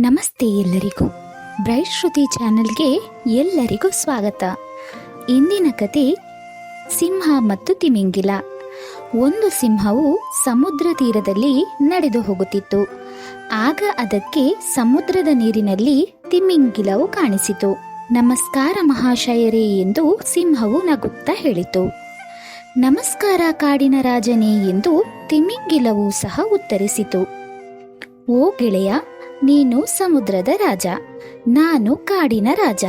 ನಮಸ್ತೆ ಎಲ್ಲರಿಗೂ. ಬ್ರೈಟ್ ಶ್ರುತಿ ಚಾನೆಲ್ಗೆ ಎಲ್ಲರಿಗೂ ಸ್ವಾಗತ. ಇಂದಿನ ಕತೆ ಸಿಂಹ ಮತ್ತು ತಿಮಿಂಗಿಲ. ಒಂದು ಸಿಂಹವು ಸಮುದ್ರ ತೀರದಲ್ಲಿ ನಡೆದು ಹೋಗುತ್ತಿತ್ತು. ಆಗ ಅದಕ್ಕೆ ಸಮುದ್ರದ ನೀರಿನಲ್ಲಿ ತಿಮಿಂಗಿಲವು ಕಾಣಿಸಿತು. ನಮಸ್ಕಾರ ಮಹಾಶಯರೇ ಎಂದು ಸಿಂಹವು ನಗುತ್ತಾ ಹೇಳಿತು. ನಮಸ್ಕಾರ ಕಾಡಿನ ರಾಜನೇ ಎಂದು ತಿಮಿಂಗಿಲವು ಸಹ ಉತ್ತರಿಸಿತು. ಓ ಗೆಳೆಯ ನೀನು ಸಮುದ್ರದ ರಾಜ, ನಾನು ಕಾಡಿನ ರಾಜ.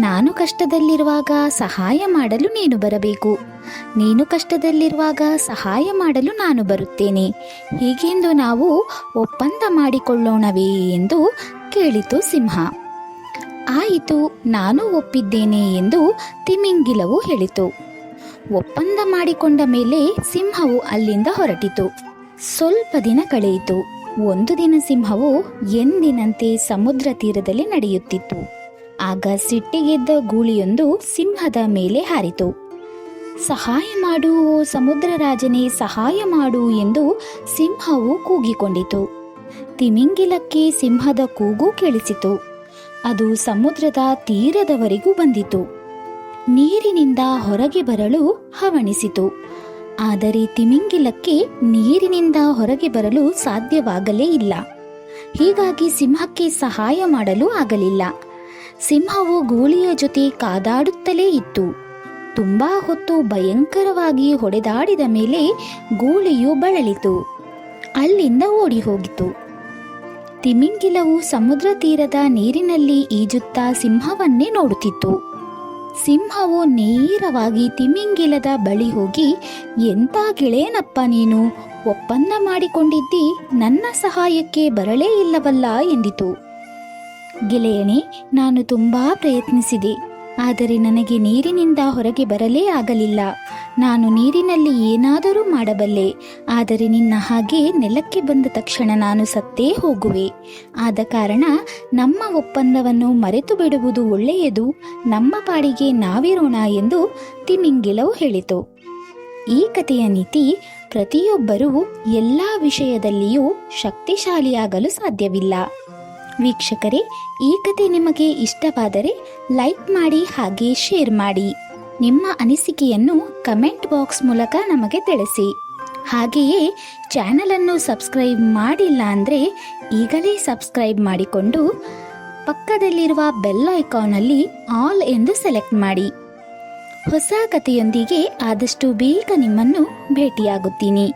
ನಾನು ಕಷ್ಟದಲ್ಲಿರುವಾಗ ಸಹಾಯ ಮಾಡಲು ನೀನು ಬರಬೇಕು. ನೀನು ಕಷ್ಟದಲ್ಲಿರುವಾಗ ಸಹಾಯ ಮಾಡಲು ನಾನು ಬರುತ್ತೇನೆ. ಹೀಗೆಂದು ನಾವು ಒಪ್ಪಂದ ಮಾಡಿಕೊಳ್ಳೋಣವೇ ಎಂದು ಕೇಳಿತು ಸಿಂಹ. ಆಯಿತು, ನಾನು ಒಪ್ಪಿದ್ದೇನೆ ಎಂದು ತಿಮಿಂಗಿಲವು ಹೇಳಿತು. ಒಪ್ಪಂದ ಮಾಡಿಕೊಂಡ ಮೇಲೆ ಸಿಂಹವು ಅಲ್ಲಿಂದ ಹೊರಟಿತು. ಸ್ವಲ್ಪ ದಿನ ಕಳೆಯಿತು. ಒಂದು ದಿನ ಸಿಂಹವು ಎಂದಿನಂತೆ ಸಮುದ್ರ ತೀರದಲ್ಲಿ ನಡೆಯುತ್ತಿತ್ತು. ಆಗ ಸಿಟ್ಟಿಗೆದ್ದ ಗೂಳಿಯೊಂದು ಸಿಂಹದ ಮೇಲೆ ಹಾರಿತು. ಸಹಾಯ ಮಾಡು ಓ ಸಮುದ್ರ ರಾಜನೇ, ಸಹಾಯ ಮಾಡು ಎಂದು ಸಿಂಹವು ಕೂಗಿಕೊಂಡಿತು. ತಿಮಿಂಗಿಲಕ್ಕೆ ಸಿಂಹದ ಕೂಗು ಕೇಳಿಸಿತು. ಅದು ಸಮುದ್ರದ ತೀರದವರೆಗೂ ಬಂದಿತು. ನೀರಿನಿಂದ ಹೊರಗೆ ಬರಲು ಹವಣಿಸಿತು. ಆದರೆ ತಿಮಿಂಗಿಲಕ್ಕೆ ನೀರಿನಿಂದ ಹೊರಗೆ ಬರಲು ಸಾಧ್ಯವಾಗಲೇ ಇಲ್ಲ. ಹೀಗಾಗಿ ಸಿಂಹಕ್ಕೆ ಸಹಾಯ ಮಾಡಲು ಆಗಲಿಲ್ಲ. ಸಿಂಹವು ಗೂಳಿಯ ಜೊತೆ ಕಾದಾಡುತ್ತಲೇ ಇತ್ತು. ತುಂಬಾ ಹೊತ್ತು ಭಯಂಕರವಾಗಿ ಹೊಡೆದಾಡಿದ ಮೇಲೆ ಗೂಳಿಯು ಬಳಲಿತು. ಅಲ್ಲಿಂದ ಓಡಿ ಹೋಗಿತು ತಿಮಿಂಗಿಲವು ಸಮುದ್ರ ತೀರದ ನೀರಿನಲ್ಲಿ ಈಜುತ್ತಾ ಸಿಂಹವನ್ನೇ ನೋಡುತ್ತಿತ್ತು. ಸಿಂಹವು ನೇರವಾಗಿ ತಿಮಿಂಗಿಲದ ಬಳಿ ಹೋಗಿ, ಎಂತ ಗೆಳೆಯನಪ್ಪ ನೀನು? ಒಪ್ಪಂದ ಮಾಡಿಕೊಂಡಿದ್ದಿ, ನನ್ನ ಸಹಾಯಕ್ಕೆ ಬರಲೇ ಇಲ್ಲವಲ್ಲ? ಎಂದಿತು. ಗೆಳೆಯನೇ, ನಾನು ತುಂಬಾ ಪ್ರಯತ್ನಿಸಿದೆ. ಆದರೆ ನನಗೆ ನೀರಿನಿಂದ ಹೊರಗೆ ಬರಲೇ ಆಗಲಿಲ್ಲ. ನಾನು ನೀರಿನಲ್ಲಿ ಏನಾದರೂ ಮಾಡಬಲ್ಲೆ. ಆದರೆ ನಿನ್ನ ಹಾಗೆ ನೆಲಕ್ಕೆ ಬಂದ ತಕ್ಷಣ ನಾನು ಸತ್ತೇ ಹೋಗುವೆ. ಆದ ಕಾರಣ ನಮ್ಮ ಒಪ್ಪಂದವನ್ನು ಮರೆತು ಬಿಡುವುದು ಒಳ್ಳೆಯದು. ನಮ್ಮ ಪಾಡಿಗೆ ನಾವಿರೋಣ ಎಂದು ತಿಮಿಂಗಿಲವು ಹೇಳಿತು. ಈ ಕಥೆಯ ನೀತಿ ಪ್ರತಿಯೊಬ್ಬರೂ ಎಲ್ಲ ವಿಷಯದಲ್ಲಿಯೂ ಶಕ್ತಿಶಾಲಿಯಾಗಲು ಸಾಧ್ಯವಿಲ್ಲ. ವೀಕ್ಷಕರೇ, ಈ ಕತೆ ನಿಮಗೆ ಇಷ್ಟವಾದರೆ ಲೈಕ್ ಮಾಡಿ ಹಾಗೆ ಶೇರ್ ಮಾಡಿ. ನಿಮ್ಮ ಅನಿಸಿಕೆಯನ್ನು ಕಮೆಂಟ್ ಬಾಕ್ಸ್ ಮೂಲಕ ನಮಗೆ ತಿಳಿಸಿ. ಹಾಗೆಯೇ ಚಾನಲನ್ನು ಸಬ್ಸ್ಕ್ರೈಬ್ ಮಾಡಿಲ್ಲ ಅಂದರೆ ಈಗಲೇ ಸಬ್ಸ್ಕ್ರೈಬ್ ಮಾಡಿಕೊಂಡು ಪಕ್ಕದಲ್ಲಿರುವ ಬೆಲ್ ಐಕಾನಲ್ಲಿ ಆಲ್ ಎಂದು ಸೆಲೆಕ್ಟ್ ಮಾಡಿ. ಹೊಸ ಕಥೆಯೊಂದಿಗೆ ಆದಷ್ಟು ಬೇಗ ನಿಮ್ಮನ್ನು ಭೇಟಿಯಾಗುತ್ತೀನಿ.